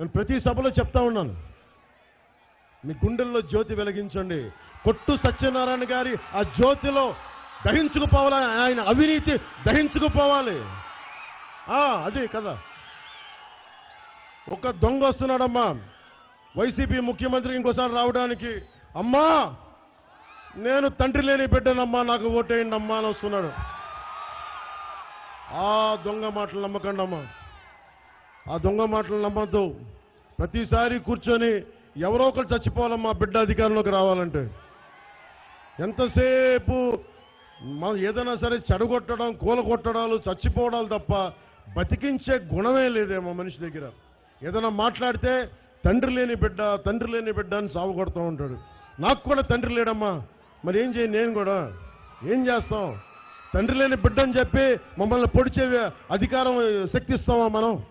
నేను ప్రతి సభలో చెప్తా ఉన్నాను. మీ గుండెల్లో జ్యోతి వెలిగించండి. కొట్టు సత్యనారాయణ గారి ఆ జ్యోతిలో దహించుకుపోవాలి ఆయన అవినీతి దహించుకుపోవాలి. అది కదా ఒక దొంగ వస్తున్నాడమ్మా. వైసీపీ ముఖ్యమంత్రి ఇంకోసారి రావడానికి అమ్మా నేను తండ్రి లేని బిడ్డనమ్మా నాకు ఓటేయండి అమ్మా అని వస్తున్నాడు. ఆ దొంగ మాటలు నమ్మకండి అమ్మా ఆ దొంగ మాటలు నమ్మద్దు. ప్రతిసారి కూర్చొని ఎవరో ఒకరు చచ్చిపోవాలమ్మా బిడ్డ అధికారంలోకి రావాలంటే. ఎంతసేపు మనం ఏదైనా సరే చెడగొట్టడం కూలగొట్టడాలు చచ్చిపోవడాలు తప్ప బతికించే గుణమే లేదేమో మనిషి దగ్గర. ఏదైనా మాట్లాడితే తండ్రి లేని బిడ్డ తండ్రి లేని బిడ్డ అని సాగుకొడుతూ ఉంటాడు. నాకు కూడా తండ్రి లేడమ్మా. మరి ఏం చేయను నేను కూడా. ఏం చేస్తాం? తండ్రి లేని బిడ్డ అని చెప్పి మమ్మల్ని పొడిచే అధికారం శక్తిస్తామా మనం?